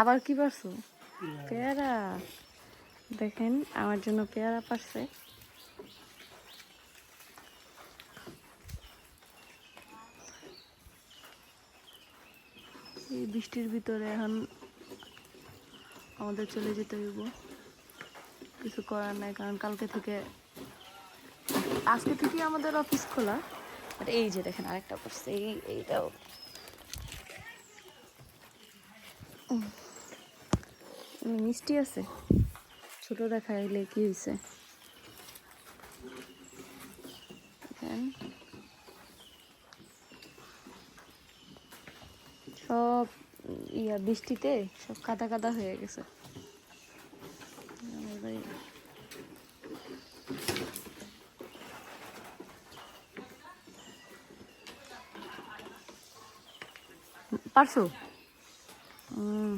আবার কি পারছ? পেয়ারা। দেখেন আমার জন্য পেয়ারা পারছে। এই বৃষ্টির ভিতরে এখন আমাদের চলে যেতে হইব। কিছু করার নাই কারণ কালকে থেকে আজকে থেকে আমাদের অফিস খোলা। বাট এই যে দেখেন আরেকটা করছে এই এইটাও। উম, মিষ্টি আছে। ছোট দেখাইলে কি হয়েছে সব ইয়া বৃষ্টিতে সব কাদা কাদা হয়ে গেছে। পারছ? হুম।